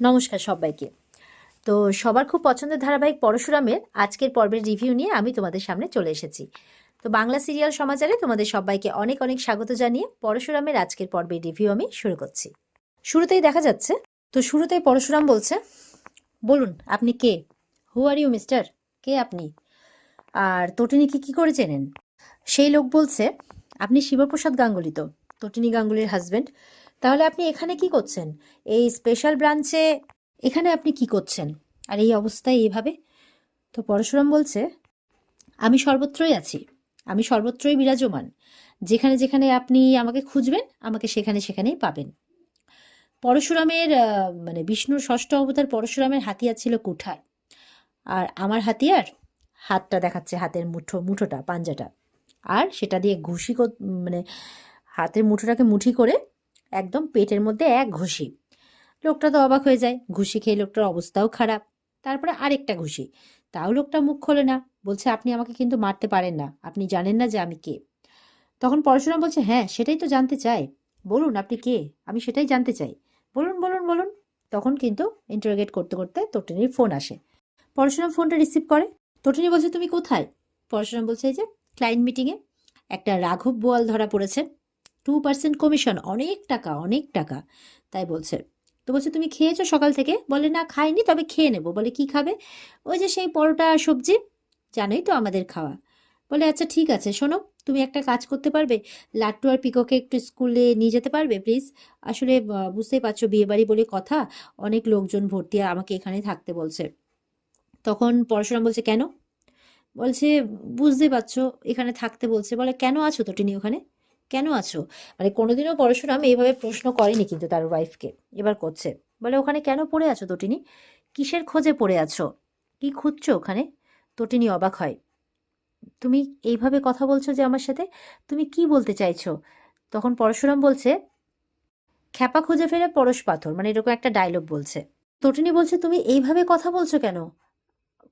নমস্কার সবাইকে। তো সবার খুব পছন্দের ধারাবাহিক পরশুরামের আজকের পর্বের রিভিউ নিয়ে আমি তোমাদের সামনে চলে এসেছি। তো বাংলা সিরিয়াল সমাচারে তোমাদের সবাইকে অনেক অনেক স্বাগত জানিয়ে পরশুরামের আজকের পর্বের রিভিউ আমি শুরু করছি। শুরুতেই দেখা যাচ্ছে, তো শুরুতেই পরশুরাম বলছে, বলুন, আপনি কে? হু আর ইউ মিস্টার কে আপনি? আর তটিনীকে কি করে চেনেন? সেই লোক বলছে, আপনি শিবপ্রসাদ গাঙ্গুলি তো। তটিনী গাঙ্গুলির হাজবেন্ড তাহলে আপনি এখানে কি করছেন? এই স্পেশাল ব্রাঞ্চে এখানে আপনি কি করছেন? আর এই অবস্থায় এইভাবে তো পরশুরাম বলছে, আমি সর্বত্রই আছি। আমি সর্বত্রই বিরাজমান। যেখানে যেখানে আপনি আমাকে খুঁজবেন, আমাকে সেখানে সেখানেই পাবেন। পরশুরামের মানে বিষ্ণুর ষষ্ঠ অবতার পরশুরামের হাতিয়ার ছিল কুঠার। আর আমার হাতিয়ার হাতটা দেখাচ্ছে হাতের মুঠো, মুঠোটা, পাঞ্জাটা। আর সেটা দিয়ে ঘুষি মানে হাতের মুঠোটাকে মুঠি করে একদম পেটের মধ্যে এক ঘুষি। লোকটা তো অবাক হয়ে যায়, ঘুষি খেয়ে লোকটার অবস্থাও খারাপ। তারপরে আরেকটা ঘুষি। তাও লোকটা মুখ খোলে না, বলছে, আপনি আমাকে কিন্তু মারতে পারেন না, আপনি জানেন না যে আমি কে? তখন পরশুরাম বলছে হ্যাঁ সেটাই তো জানতে চাই বলুন, আপনি কে? আমি সেটাই জানতে চাই। বলুন বলুন বলুন। তখন কিন্তু ইন্টারোগেট করতে করতে তটিনীর ফোন আসে। পরশুরাম ফোনটা রিসিভ করে। তটিনী বলছে, তুমি কোথায়? পরশুরাম বলছে, এই যে ক্লায়েন্ট মিটিংয়ে একটা রাঘব বোয়াল ধরা পড়েছে। টু পার্সেন্ট কমিশন অনেক টাকা অনেক টাকা। তাই বলছে। তো বলছে, তুমি খেয়েছো সকাল থেকে? বলে, না, খাইনি, তবে খেয়ে নেব। বলে, কি খাবে? ওই যে সেই পরোটা সবজি, জানোই তো আমাদের খাওয়া। বলে আচ্ছা ঠিক আছে, শোনো, তুমি একটা কাজ করতে পারবে? লাট্টু আর পিকোকে একটু স্কুলে নিয়ে যেতে পারবে, প্লিজ? আসলে বুঝতেই পারছ, বিয়েবাড়ি বলে কথা, অনেক লোকজন ভর্তি আমাকে এখানে থাকতে বলছে। তখন পড়াশোনা বলছে, কেন? বলছে বুঝতে পারছ, এখানে থাকতে বলছে। বলে, কেন আছো তো, টিনি, ওখানে? কেন আছো? মানে কোনোদিনও পরশুরাম এইভাবে প্রশ্ন করেনি কিন্তু তার ওয়াইফকে এবার করছে। বলে, ওখানে কেন পড়ে আছো তটিনী কিসের খোঁজে পড়ে আছো? কি খুঁজছো ওখানে? তটিনী অবাক হয়। তুমি এইভাবে কথা বলছো যে আমার সাথে? তুমি কি বলতে চাইছো? তখন পরশুরাম বলছে, খ্যাপা খুঁজে ফেলে পরশ পাথর। মানে এরকম একটা ডায়লগ বলছে। তটিনী বলছে, তুমি এইভাবে কথা বলছো কেন?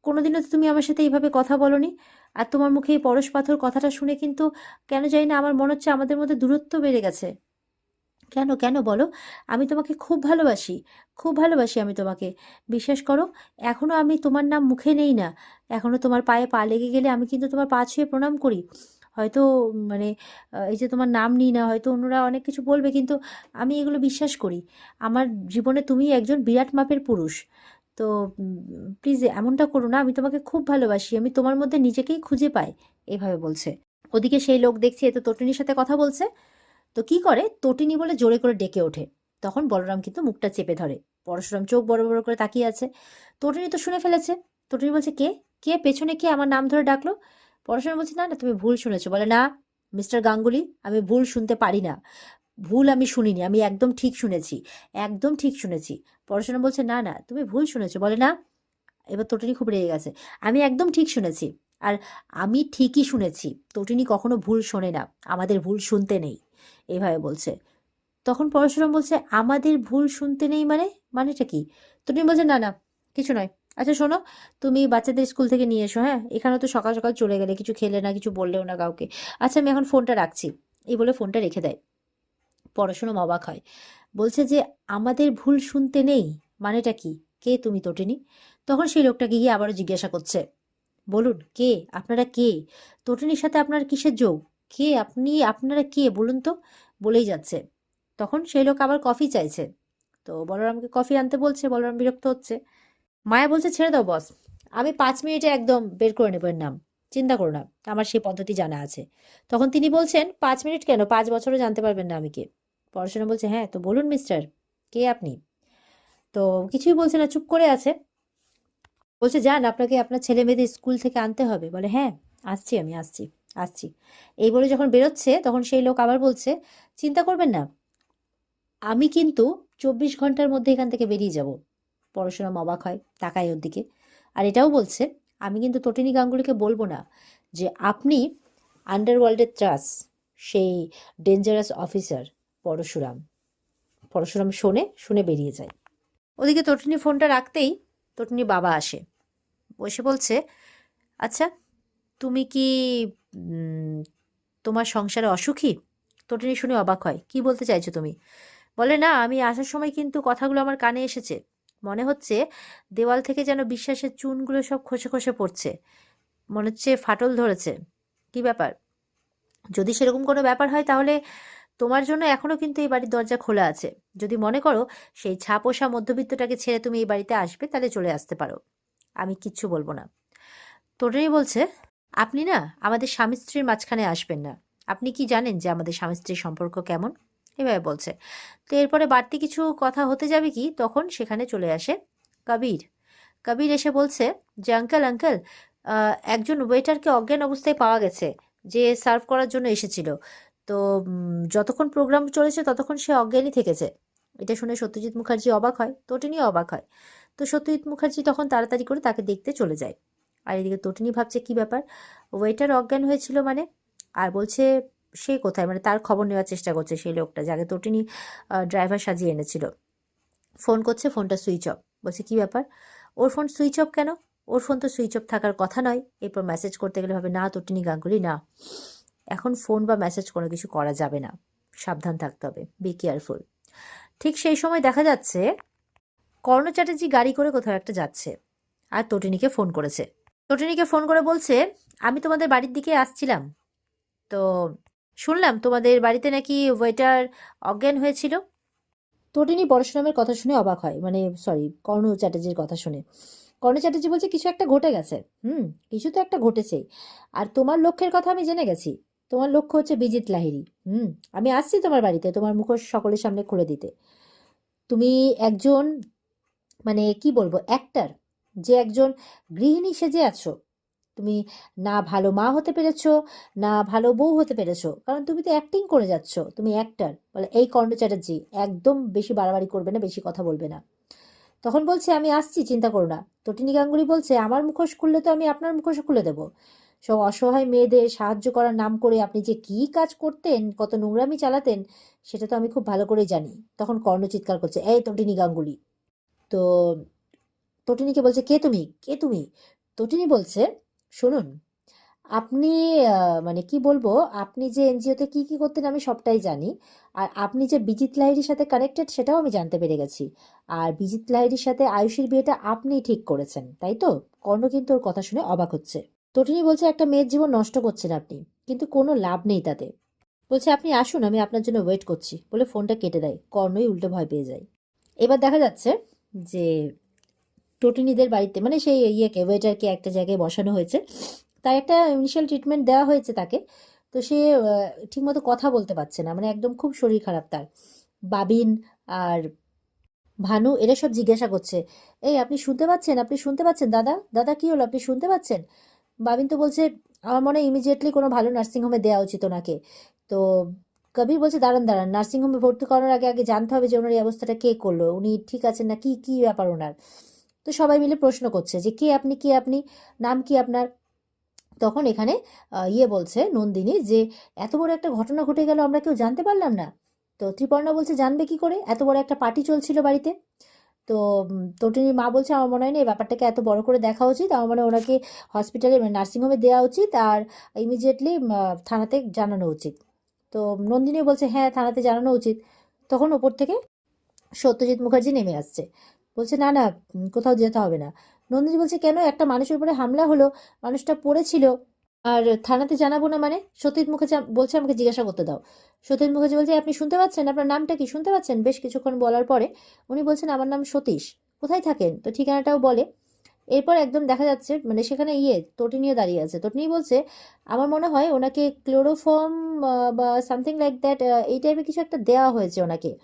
কোনোদিনও তুমি আমার সাথে এইভাবে কথা বলনি। আর তোমার মুখে এই পরশ পাথর কথাটা শুনে কিন্তু কেন জানি না আমার মনে হচ্ছে আমাদের মধ্যে দূরত্ব বেড়ে গেছে। কেন কেন বলো? আমি তোমাকে খুব ভালোবাসি খুব ভালোবাসি আমি তোমাকে। বিশ্বাস করো, এখনও আমি তোমার নাম মুখে নেই না। এখনও তোমার পায়ে পা লেগে গেলে আমি কিন্তু তোমার পা ছুঁয়ে প্রণাম করি। হয়তো মানে এই যে তোমার নাম নিই না, হয়তো অন্যরা অনেক কিছু বলবে, কিন্তু আমি এগুলো বিশ্বাস করি। আমার জীবনে তুমি একজন বিরাট মাপের পুরুষ। তো প্লিজ এমনটা করো না, আমি তোমাকে খুব ভালোবাসি, আমি তোমার মধ্যে নিজেকেই খুঁজে পাই, এভাবে বলছে। ওদিকে সেই লোক দেখছে, এ তো তটিনীর সাথে কথা বলছে। তো কি করে? তটিনী বলে জোরে করে ডেকে ওঠে। তখন বলরাম কিন্তু মুখটা চেপে ধরে। পরশুরাম চোখ বড় বড় করে তাকিয়ে আছে। তটিনী তো শুনে ফেলেছে। তটিনী বলছে, কে? কে? পেছনে কে? আমার নাম ধরে ডাকলো? পরশুরাম বলছে, না না, তুমি ভুল শুনেছো। বলে, না, মিস্টার গাঙ্গুলি, আমি ভুল শুনতে পারি না। ভুল আমি শুনিনি, আমি একদম ঠিক শুনেছি, একদম ঠিক শুনেছি। পড়াশোনা বলছে, না না, তুমি ভুল শুনেছো। বলে, না, এবার তটিনী খুব রেগে গেছে। আমি একদম ঠিক শুনেছি আর আমি ঠিকই শুনেছি, তটিনী কখনো ভুল শোনে না, আমাদের ভুল শুনতে নেই, এভাবে বলছে। তখন পরশুরাম বলছে, আমাদের ভুল শুনতে নেই মানে? মানেটা কি? তটিনী বলছে, না না, কিছু নয়। আচ্ছা শোনো, তুমি বাচ্চাদের স্কুল থেকে নিয়ে এসো হ্যাঁ? এখানে তো সকাল সকাল চলে গেলে, কিছু খেলে না, কিছু বললেও না কাউকে। আচ্ছা আমি এখন ফোনটা রাখছি। এই বলে ফোনটা রেখে দেয়। পড়াশুনো অবাক হয়। বলছে যে, আমাদের ভুল শুনতে নেই, মানেটা কি? কে তুমি তটিনী? তখন সেই লোকটাকে গিয়ে আবারও জিজ্ঞাসা করছে, বলুন, কে? আপনারা কে? তটিনীর সাথে আপনার কিসের যোগ কে আপনি? আপনারা কে? বলুন তো? বলেই যাচ্ছে। তখন সেই লোক আবার কফি চাইছে। তো বলরামকে কফি আনতে বলছে, বলরাম বিরক্ত হচ্ছে। মায়া বলছে, ছেড়ে দাও বস, আমি পাঁচ মিনিটে একদম বের করে নেব এর নাম। চিন্তা করো না, আমার সেই পদ্ধতি জানা আছে। তখন তিনি বলছেন, পাঁচ মিনিট কেন? পাঁচ বছরও জানতে পারবেন না আমি কে। পড়াশোনা বলছে হ্যাঁ তো বলুন মিস্টার কে আপনি? তো কিছুই বলছে না, চুপ করে আছে। বলছে, যান, আপনাকে আপনার ছেলে মেয়েদের স্কুল থেকে আনতে হবে। বলে হ্যাঁ আসছি আমি, আসছি আসছি। এই বলে যখন বেরোচ্ছে, তখন সেই লোক আবার বলছে, চিন্তা করবেন না, আমি কিন্তু চব্বিশ ঘণ্টার মধ্যে এখান থেকে বেরিয়ে যাব। পড়াশোনা অবাক হয়, তাকায় ওর দিকে। আর এটাও বলছে, আমি কিন্তু তটিনী গাঙ্গুলিকে বলব না যে, আপনি আন্ডারওয়ার্ল্ডের ত্রাস, সেই ডেঞ্জারাস অফিসার পরশুরাম। পরশুরাম শোনে, শুনে বেরিয়ে যায়। ওদিকে তটিনী ফোনটা রাখতেই তটিনী বাবা আসে। বসে বলছে আচ্ছা তুমি কি তোমার সংসারে অসুখী? তটিনী শুনে অবাক হয়, কি বলতে চাইছো তুমি? বলে, না, আমি আসার সময় কিন্তু কথাগুলো আমার কানে এসেছে। মনে হচ্ছে দেওয়াল থেকে যেন বিশ্বাসের চুনগুলো সব খসে খসে পড়ছে। মনে হচ্ছে ফাটল ধরেছে। কি ব্যাপার? যদি সেরকম কোনো ব্যাপার হয় তাহলে তোমার জন্য এখনও কিন্তু এই বাড়ির দরজা খোলা আছে। যদি মনে করো সেই ছাপোষা মধ্যবিত্তটাকে ছেড়ে তুমি এই বাড়িতে আসবে, তাহলে চলে আসতে পারো। আমি কিচ্ছু বলব না। তোরেই বলছে, আপনি না আমাদের স্বামী স্ত্রীর মাঝখানে আসবেন না। আপনি কি জানেন যে আমাদের স্বামী স্ত্রীর সম্পর্ক কেমন? এভাবে বলছে। তো এরপরে বাড়তি কিছু কথা হতে যাবে কি? তখন সেখানে চলে আসে কবির। কবির এসে বলছে যে, আঙ্কেল আঙ্কেল একজন ওয়েটারকে অজ্ঞান অবস্থায় পাওয়া গেছে, যে সার্ভ করার জন্য এসেছিল। তো যতক্ষণ প্রোগ্রাম চলেছে ততক্ষণ সে অজ্ঞানই থেকেছে। এটা শুনে সত্যজিৎ মুখার্জি অবাক হয় তটিনীও অবাক হয়। তো সত্যজিৎ মুখার্জি তখন তাড়াতাড়ি করে তাকে দেখতে চলে যায়। আর এদিকে তটিনী ভাবছে কি ব্যাপার? ওয়েটার অজ্ঞান হয়েছিল মানে? আর বলছে, সে কোথায়? মানে তার খবর নেওয়ার চেষ্টা করছে সেই লোকটা যাকে তটিনী ড্রাইভার সাজিয়ে এনেছিল। ফোন করছে ফোনটা সুইচ অফ বলছে, কি ব্যাপার? ওর ফোন সুইচ অফ কেন? ওর ফোন তো সুইচ অফ থাকার কথা নয়। এরপর মেসেজ করতে গেলে ভাবে, না, তটিনী গাঙ্গুলি, না। এখন ফোন বা মেসেজ কোনো কিছু করা যাবে না। সাবধান থাকতে হবে বি কেয়ারফুল ঠিক সেই সময় দেখা যাচ্ছে, কর্ণ চ্যাটার্জি গাড়ি করে কোথাও একটা যাচ্ছে, আর তটিনীকে ফোন করেছে। তটিনীকে ফোন করে বলছে, আমি তোমাদের বাড়ির দিকে আসছিলাম। তো শুনলাম তোমাদের বাড়িতে নাকি ওয়েটার অজ্ঞান হয়েছিল। তটিনী পরশুরামের কথা শুনে অবাক হয় মানে সরি কর্ণ চ্যাটার্জির কথা শুনে। কর্ণ চ্যাটার্জি বলছে, কিছু একটা ঘটে গেছে। হুম, কিছু তো একটা ঘটেছেই। আর তোমার লক্ষ্যের কথা আমি জেনে গেছি। তোমার লক্ষ্য হচ্ছে বিজিত লাহিড়ী। হুম, আমি আসছি তোমার বাড়িতে, তোমার মুখোশ সকলের সামনে খুলে দিতে। তুমি একজন মানে কি বলব অ্যাক্টার যে একজন গৃহিণী সেজে আছো। তুমি না ভালো মা হতে পেরেছ, না ভালো বউ হতে পেরেছ, কারণ তুমি তো অ্যাক্টিং করে যাচ্ছ, তুমি অ্যাক্টার বলে, এই কর্ণ চ্যাটার্জি, একদম বেশি বাড়াবাড়ি করবে না, বেশি কথা বলবে না। তখন বলছে, আমি আসছি, চিন্তা করো না। তটিনী গাঙ্গুলি বলছে, আমার মুখোশ খুললে তো আমি আপনার মুখোশ খুলে দেবো। সব অসহায় মেয়েদের সাহায্য করার নাম করে আপনি যে কি কাজ করতেন, কত নোংরামি চালাতেন, সেটা তো আমি খুব ভালো করেই জানি। তখন কর্ণ চিৎকার করছে, এই তটিনী গাঙ্গুলি। তো তটিনীকে বলছে, কে তুমি? কে তুমি? তটিনী বলছে, শুনুন, আপনি মানে কি বলব, আপনি যে এনজিওতে কি কি করতেন আমি সবটাই জানি। আর আপনি যে বিজিত লাহিড়ির সাথে কানেক্টেড সেটাও আমি জানতে পেরে গেছি। আর বিজিত লাহিড়ির সাথে আয়ুষীর বিয়েটা আপনিই ঠিক করেছেন, তাই তো? কর্ণ কিন্তু ওর কথা শুনে অবাক হচ্ছে। তটিনী বলছে, একটা মেয়ের জীবন নষ্ট করছেন আপনি, কিন্তু কোনো লাভ নেই তাতে বলছে, আপনি আসুন, আমি আপনার জন্য ওয়েট করছি। বলে ফোনটা কেটে দেয়। কর্ণই উল্টো ভয় পেয়ে যায়। এবার দেখা যাচ্ছে যে টটিনিদের বাড়িতে মানে সেই ইয়েকে ওয়েটারকে একটা জায়গায় বসানো হয়েছে। তার একটা ইনিশিয়াল ট্রিটমেন্ট দেওয়া হয়েছে তাকে। তো সে ঠিকমতো কথা বলতে পারছে না। মানে একদম খুব শরীর খারাপ তার। বাবিন আর ভানু, এরা সব জিজ্ঞাসা করছে, এই, আপনি শুনতে পাচ্ছেন? আপনি শুনতে পাচ্ছেন? দাদা দাদা কি হলো? আপনি শুনতে পাচ্ছেন? বাবিন তো বলছে, আমার মনে হয় ইমিডিয়েটলি কোনো ভালো নার্সিংহোমে দেওয়া উচিত ওনাকে। তো কবির বলছে, দাঁড়ান দাঁড়ান নার্সিংহোমে ভর্তি করানোর আগে আগে জানতে হবে যে ওনার এই অবস্থাটা কে করল। উনি ঠিক আছেন না? কি কি ব্যাপার ওনার? তো সবাই মিলে প্রশ্ন করছে যে, কে আপনি কে আপনি? নাম কি আপনার? তখন এখানে ইয়ে বলছে নন্দিনী যে, এত বড় একটা ঘটনা ঘটে গেল, আমরা কেউ জানতে পারলাম না। তো ত্রিপর্ণা বলছে, জানবে কি করে? এত বড় একটা পার্টি চলছিল বাড়িতে। তো তটিনীর মা বলছে আমার মনে হয় না এই ব্যাপারটাকে এত বড় করে দেখা উচিত। আমার মনে হয় ওনাকে হসপিটালে নার্সিংহোমে দেওয়া উচিত আর ইমিডিয়েটলি থানাতে জানানো উচিত। তো নন্দিনী বলছে হ্যাঁ থানাতে জানানো উচিত। তখন ওপর থেকে সত্যজিৎ মুখার্জি নেমে আসছে। বলছে, না না কোথাও যেতে হবে না। নন্দিনী বলছে, কেন? একটা মানুষের উপরে হামলা হলো, মানুষটা পড়েছিল। আর থানাতে জানাব না মানে? মুখার্জি আম- বলছে আমাকে জিজ্ঞাসা করতে দাও। সত্যজিৎ মুখার্জি বলছে, আপনি শুনতে পাচ্ছেন? আপনার নামটা কি? শুনতে পাচ্ছেন? বেশ কিছুক্ষণ বলার পরে উনি বলছেন, আমার নাম সতীশ। কোথায় থাকেন? তো ঠিকানাটাও বলে। এরপর একদম দেখা যাচ্ছে মানে সেখানে ইয়ে তটিনিও দাঁড়িয়ে আছে। তটিনি বলছে, আমার মনে হয় ওনাকে ক্লোরোফর্ম বা সামথিং লাইক দ্যাট এই টাইপের কিছু একটা দেওয়া হয়েছে ওনাকে।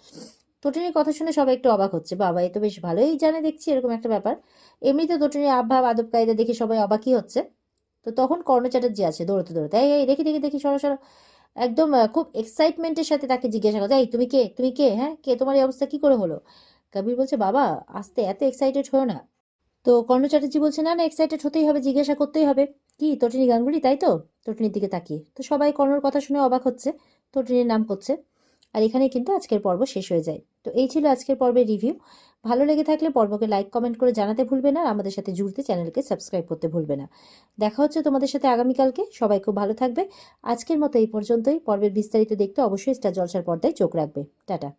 তটিনির কথা শুনে সবাই একটু অবাক হচ্ছে। বাবা, এ তো বেশ ভালোই জানে দেখছি, এরকম একটা ব্যাপার। এমনিতে তটিনির আবভাব আদব কায়দা দেখে সবাই অবাকই হচ্ছে। তো তখন কর্ণ চ্যাটার্জি আছে, দৌড়তে দৌড়তে। এই এই, দেখি দেখি দেখি, সরো সরো। একদম খুব এক্সাইটমেন্টের সাথে তাকে জিজ্ঞাসা করছে, এই, তুমি কে? তুমি কে? হ্যাঁ কে? তোমার এই অবস্থা কি করে হলো? কবির বলছে, বাবা, আসতে, এত এক্সাইটেড হয়েও না। তো কর্ণ চ্যাটার্জি বলছে, না না এক্সাইটেড হতেই হবে, জিজ্ঞাসা করতেই হবে। কি? তটিনী গাঙ্গুলি? তাই তো? তটিনীর দিকে তাকিয়ে। তো সবাই কর্ণর কথা শুনে অবাক হচ্ছে, তটিনীর নাম করছে। আর এখানে কিন্তু আজকের পর্ব শেষ হয়ে যায়। তো এই ছিল আজকের পর্বের রিভিউ ভালো লেগে থাকলে পর্বকে লাইক কমেন্ট করে জানাতে ভুলবে না আর আমাদের সাথে জুড়তে চ্যানেলকে সাবস্ক্রাইব করতে ভুলবে না। দেখা হচ্ছে তোমাদের সাথে আগামীকালকে। সবাই খুব ভালো থাকবে। আজকের মতো এই পর্যন্তই। পর্বের বিস্তারিত দেখতে অবশ্যই স্টার জলসার পর্দায় চোখ রাখবে। টাটা।